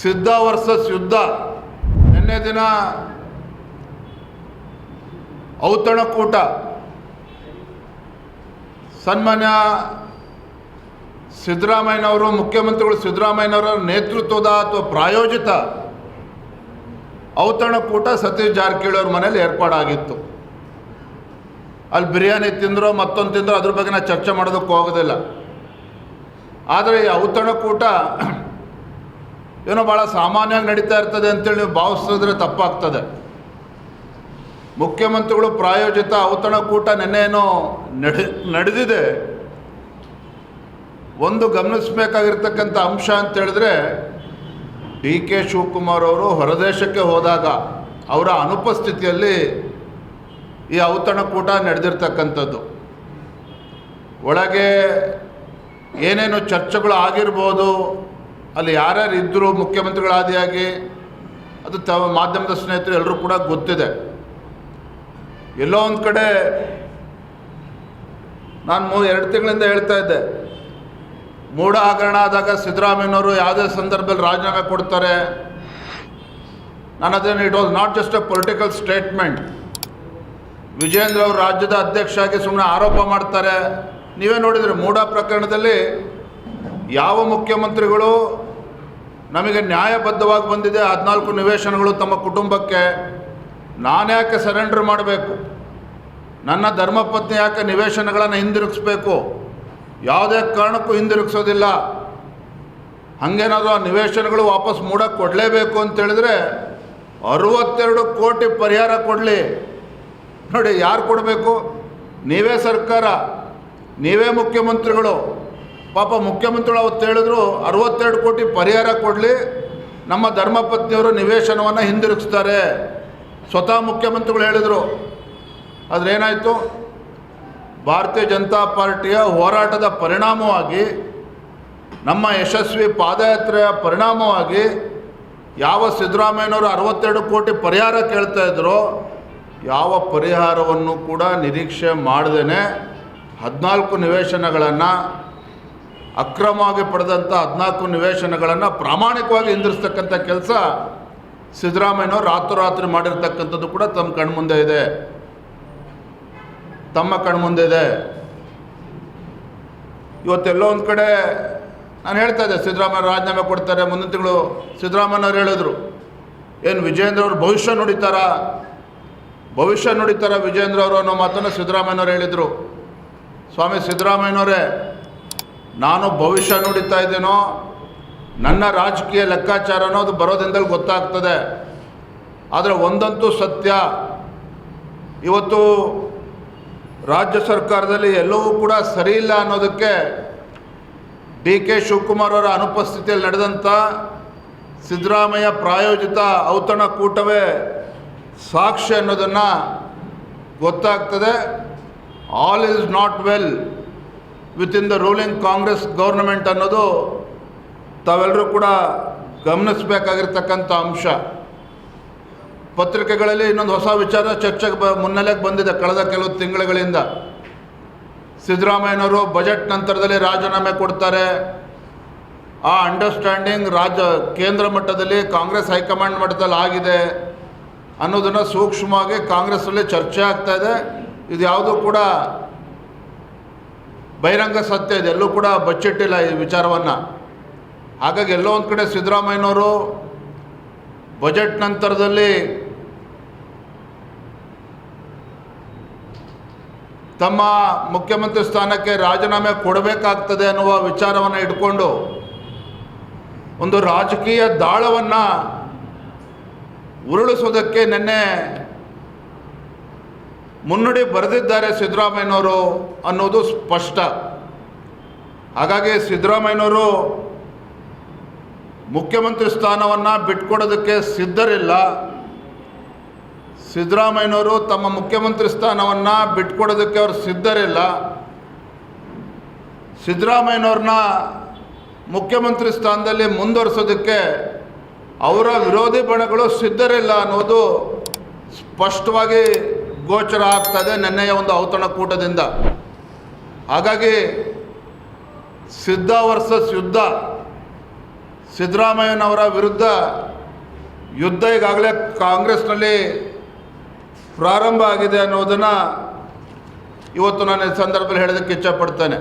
ಸಿದ್ಧ ವರ್ಸಸ್ ಯುದ್ಧ ನಿನ್ನೆ ದಿನ ಔತಣಕೂಟ ಸನ್ಮಾನ್ಯ ಸಿದ್ದರಾಮಯ್ಯನವರು, ಮುಖ್ಯಮಂತ್ರಿಗಳು ಸಿದ್ದರಾಮಯ್ಯನವರ ನೇತೃತ್ವದ ಅಥವಾ ಪ್ರಾಯೋಜಿತ ಔತಣಕೂಟ ಸತೀಶ್ ಜಾರಕಿಹೊಳಿ ಅವ್ರ ಮನೇಲಿ ಏರ್ಪಾಡಾಗಿತ್ತು. ಅಲ್ಲಿ ಬಿರಿಯಾನಿ ತಿಂದರೋ, ಮತ್ತೊಂದು ತಿಂದರೋ ಅದ್ರ ಬಗ್ಗೆ ನಾನು ಚರ್ಚೆ ಮಾಡೋದಕ್ಕೆ ಹೋಗೋದಿಲ್ಲ. ಆದರೆ ಈ ಔತಣಕೂಟ ಏನೋ ಭಾಳ ಸಾಮಾನ್ಯವಾಗಿ ನಡೀತಾ ಇರ್ತದೆ ಅಂತೇಳಿ ನೀವು ಭಾವಿಸಿದ್ರೆ ತಪ್ಪಾಗ್ತದೆ. ಮುಖ್ಯಮಂತ್ರಿಗಳು ಪ್ರಾಯೋಜಿತ ಔತಣಕೂಟ ನೆನ್ನೆ ನಡೆ, ನಡೆದಿದೆ. ಒಂದು ಗಮನಿಸಬೇಕಾಗಿರ್ತಕ್ಕಂಥ ಅಂಶ ಅಂತ ಹೇಳಿದ್ರೆ ಡಿ ಕೆ ಶಿವಕುಮಾರ್ ಅವರು ಹೊರದೇಶಕ್ಕೆ ಹೋದಾಗ ಅವರ ಅನುಪಸ್ಥಿತಿಯಲ್ಲಿ ಈ ಔತಣಕೂಟ ನಡೆದಿರ್ತಕ್ಕಂಥದ್ದು. ಒಳಗೆ ಏನೇನು ಚರ್ಚೆಗಳು ಆಗಿರ್ಬೋದು ಅಲ್ಲಿ ಯಾರ್ಯಾರು ಇದ್ದರು ಮುಖ್ಯಮಂತ್ರಿಗಳಾದಿಯಾಗಿ ಅದು ತ ಮಾಧ್ಯಮದ ಸ್ನೇಹಿತರು ಎಲ್ಲರೂ ಕೂಡ ಗೊತ್ತಿದೆ. ಎಲ್ಲೋ ಒಂದು ಕಡೆ ನಾನು ಮೂ ಎರಡು ತಿಂಗಳಿಂದ ಹೇಳ್ತಾ ಇದ್ದೆ. ಮೂಢ ಹಗರಣ ಆದಾಗ ಸಿದ್ದರಾಮಯ್ಯನವರು ಯಾವುದೇ ಸಂದರ್ಭದಲ್ಲಿ ರಾಜೀನಾಮೆ ಕೊಡ್ತಾರೆ. ನಾನು ಅದನ್ನು it was not just a political statement Vijayendra ಅವರು ರಾಜ್ಯದ ಅಧ್ಯಕ್ಷ ಆಗಿ ಸುಮ್ಮನೆ ಆರೋಪ ಮಾಡ್ತಾರೆ. ನೀವೇ ನೋಡಿದರೆ ಮೂಢ ಪ್ರಕರಣದಲ್ಲಿ ಯಾವ ಮುಖ್ಯಮಂತ್ರಿಗಳು ನಮಗೆ ನ್ಯಾಯಬದ್ಧವಾಗಿ ಬಂದಿದೆ ಹದಿನಾಲ್ಕು ನಿವೇಶನಗಳು ತಮ್ಮ ಕುಟುಂಬಕ್ಕೆ. ನಾನ್ಯಾಕೆ ಸರೆಂಡರ್ ಮಾಡಬೇಕು? ನನ್ನ ಧರ್ಮಪತ್ನಿ ಯಾಕೆ ನಿವೇಶನಗಳನ್ನು ಹಿಂದಿರುಗಿಸ್ಬೇಕು? ಯಾವುದೇ ಕಾರಣಕ್ಕೂ ಹಿಂದಿರುಗಿಸೋದಿಲ್ಲ. ಹಾಗೇನಾದರೂ ಆ ನಿವೇಶನಗಳು ವಾಪಸ್ ಮೂಡಕ್ಕೆ ಕೊಡಲೇಬೇಕು ಅಂತೇಳಿದ್ರೆ ಅರುವತ್ತೆರಡು ಕೋಟಿ ಪರಿಹಾರ ಕೊಡಲಿ. ನೋಡಿ ಯಾರು ಕೊಡಬೇಕು? ನೀವೇ ಸರ್ಕಾರ, ನೀವೇ ಮುಖ್ಯಮಂತ್ರಿಗಳು. ಪಾಪ ಮುಖ್ಯಮಂತ್ರಿಗಳು ಅವತ್ತು ಹೇಳಿದ್ರು, ಅರವತ್ತೆರಡು ಕೋಟಿ ಪರಿಹಾರ ಕೊಡಲಿ, ನಮ್ಮ ಧರ್ಮಪತ್ನಿಯವರು ನಿವೇಶನವನ್ನು ಹಿಂದಿರುಗಿಸ್ತಾರೆ. ಸ್ವತಃ ಮುಖ್ಯಮಂತ್ರಿಗಳು ಹೇಳಿದರು. ಏನಾಯಿತು? ಭಾರತೀಯ ಜನತಾ ಪಾರ್ಟಿಯ ಹೋರಾಟದ ಪರಿಣಾಮವಾಗಿ, ನಮ್ಮ ಯಶಸ್ವಿ ಪಾದಯಾತ್ರೆಯ ಪರಿಣಾಮವಾಗಿ ಯಾವ ಸಿದ್ದರಾಮಯ್ಯನವರು ಅರವತ್ತೆರಡು ಕೋಟಿ ಪರಿಹಾರ ಕೇಳ್ತಾ ಇದ್ರೋ, ಯಾವ ಪರಿಹಾರವನ್ನು ಕೂಡ ನಿರೀಕ್ಷೆ ಮಾಡದೇ ಹದಿನಾಲ್ಕು ನಿವೇಶನಗಳನ್ನು ಅಕ್ರಮವಾಗಿ ಪಡೆದಂಥ ಹದಿನಾಲ್ಕು ನಿವೇಶನಗಳನ್ನು ಪ್ರಾಮಾಣಿಕವಾಗಿ ಹಿಂದಿರಿಸ್ತಕ್ಕಂಥ ಕೆಲಸ ಸಿದ್ದರಾಮಯ್ಯನವರು ರಾತ್ರೋರಾತ್ರಿ ಮಾಡಿರ್ತಕ್ಕಂಥದ್ದು ಕೂಡ ತಮ್ಮ ಕಣ್ಮುಂದೆ ಇದೆ. ತಮ್ಮ ಕಣ್ಮುಂದೆ ಇದೆ. ಇವತ್ತೆಲ್ಲೋ ಒಂದು ಕಡೆ ನಾನು ಹೇಳ್ತಾ ಇದ್ದೆ, ಸಿದ್ದರಾಮಯ್ಯ ರಾಜೀನಾಮೆ ಕೊಡ್ತಾರೆ, ಮುಂದಿನ ತಿಂಗಳು ಸಿದ್ದರಾಮಯ್ಯನವ್ರು ಹೇಳಿದರು. ಏನು ವಿಜಯೇಂದ್ರ ಅವರು ಭವಿಷ್ಯ ನುಡಿತಾರ? ಭವಿಷ್ಯ ನುಡಿತಾರ ವಿಜೇಂದ್ರ ಅವರು ಅನ್ನೋ ಮಾತನ್ನು ಸಿದ್ದರಾಮಯ್ಯನವ್ರು ಹೇಳಿದರು. ಸ್ವಾಮಿ ಸಿದ್ದರಾಮಯ್ಯನವರೇ ನಾನು ಭವಿಷ್ಯ ನುಡಿತಾ ಇದ್ದೇನೋ, ನನ್ನ ರಾಜಕೀಯ ಲೆಕ್ಕಾಚಾರ ಅನ್ನೋದು ಬರೋದಿಂದಲೇ ಗೊತ್ತಾಗ್ತದೆ. ಆದರೆ ಒಂದಂತೂ ಸತ್ಯ, ಇವತ್ತು ರಾಜ್ಯ ಸರ್ಕಾರದಲ್ಲಿ ಎಲ್ಲವೂ ಕೂಡ ಸರಿ ಇಲ್ಲ ಅನ್ನೋದಕ್ಕೆ ಡಿ ಕೆ ಶಿವಕುಮಾರ್ ಅವರ ಅನುಪಸ್ಥಿತಿಯಲ್ಲಿ ನಡೆದಂಥ ಸಿದ್ದರಾಮಯ್ಯ ಪ್ರಾಯೋಜಿತ ಔತಣಕೂಟವೇ ಸಾಕ್ಷಿ ಅನ್ನೋದನ್ನು ಗೊತ್ತಾಗ್ತದೆ. All is not well with in the ruling Congress government ಅನ್ನೋದು ತಾವೆಲ್ಲರೂ ಕೂಡ ಗಮನಿಸಬೇಕಾಗಿರ್ತಕ್ಕಂಥ ಅಂಶ. ಪತ್ರಿಕೆಗಳಲ್ಲಿ ಇನ್ನೊಂದು ಹೊಸ ವಿಚಾರ ಚರ್ಚೆಗೆ ಬ, ಮುನ್ನೆಲೆಗೆ ಬಂದಿದೆ ಕಳೆದ ಕೆಲವು ತಿಂಗಳುಗಳಿಂದ. ಸಿದ್ದರಾಮಯ್ಯನವರು ಬಜೆಟ್ ನಂತರದಲ್ಲಿ ರಾಜೀನಾಮೆ ಕೊಡ್ತಾರೆ. ಆ ಅಂಡರ್ಸ್ಟ್ಯಾಂಡಿಂಗ್ ರಾಜ್ಯ ಕೇಂದ್ರ ಮಟ್ಟದಲ್ಲಿ ಕಾಂಗ್ರೆಸ್ ಹೈಕಮಾಂಡ್ ಮಟ್ಟದಲ್ಲಿ ಆಗಿದೆ ಅನ್ನೋದನ್ನು ಸೂಕ್ಷ್ಮವಾಗಿ ಕಾಂಗ್ರೆಸ್ಸಲ್ಲಿ ಚರ್ಚೆ ಆಗ್ತಾ ಇದೆ. ಇದು ಯಾವುದೂ ಕೂಡ ಬಹಿರಂಗ ಸತ್ಯ ಇದೆ ಎಲ್ಲೂ ಕೂಡ ಬಚ್ಚಿಟ್ಟಿಲ್ಲ ಈ ವಿಚಾರವನ್ನು. ಹಾಗಾಗಿ ಎಲ್ಲೋ ಒಂದು ಕಡೆ ಸಿದ್ದರಾಮಯ್ಯನವರು ಬಜೆಟ್ ನಂತರದಲ್ಲಿ ತಮ್ಮ ಮುಖ್ಯಮಂತ್ರಿ ಸ್ಥಾನಕ್ಕೆ ರಾಜೀನಾಮೆ ಕೊಡಬೇಕಾಗ್ತದೆ ಅನ್ನುವ ವಿಚಾರವನ್ನು ಇಟ್ಕೊಂಡು ಒಂದು ರಾಜಕೀಯ ದಾಳವನ್ನು ಉರುಳಿಸೋದಕ್ಕೆ ನಿನ್ನೆ ಮುನ್ನುಡಿ ಬರೆದಿದ್ದಾರೆ ಸಿದ್ದರಾಮಯ್ಯನವರು ಅನ್ನೋದು ಸ್ಪಷ್ಟ. ಹಾಗಾಗಿ ಸಿದ್ದರಾಮಯ್ಯನವರು ಮುಖ್ಯಮಂತ್ರಿ ಸ್ಥಾನವನ್ನು ಬಿಟ್ಕೊಡೋದಕ್ಕೆ ಸಿದ್ಧರಿಲ್ಲ. ಸಿದ್ದರಾಮಯ್ಯನವರು ತಮ್ಮ ಮುಖ್ಯಮಂತ್ರಿ ಸ್ಥಾನವನ್ನು ಬಿಟ್ಕೊಡೋದಕ್ಕೆ ಅವರು ಸಿದ್ಧರಿಲ್ಲ. ಸಿದ್ದರಾಮಯ್ಯನವ್ರನ್ನ ಮುಖ್ಯಮಂತ್ರಿ ಸ್ಥಾನದಲ್ಲಿ ಮುಂದುವರಿಸೋದಕ್ಕೆ ಅವರ ವಿರೋಧಿ ಬಣಗಳು ಸಿದ್ಧರಿಲ್ಲ ಅನ್ನೋದು ಸ್ಪಷ್ಟವಾಗಿ ಗೋಚರ ಆಗ್ತದೆ ನಿನ್ನೆಯ ಒಂದು ಔತಣಕೂಟದಿಂದ ಹಾಗಾಗಿ ಸಿದ್ಧ ವರ್ಸಸ್ ಯುದ್ಧ, ಸಿದ್ದರಾಮಯ್ಯನವರ ವಿರುದ್ಧ ಯುದ್ಧ ಈಗಾಗಲೇ ಕಾಂಗ್ರೆಸ್ನಲ್ಲಿ ಪ್ರಾರಂಭ ಆಗಿದೆ ಅನ್ನೋದನ್ನು ಇವತ್ತು ನಾನು ಈ ಸಂದರ್ಭದಲ್ಲಿ ಹೇಳೋದಕ್ಕೆ ಇಚ್ಛಪಡ್ತೇನೆ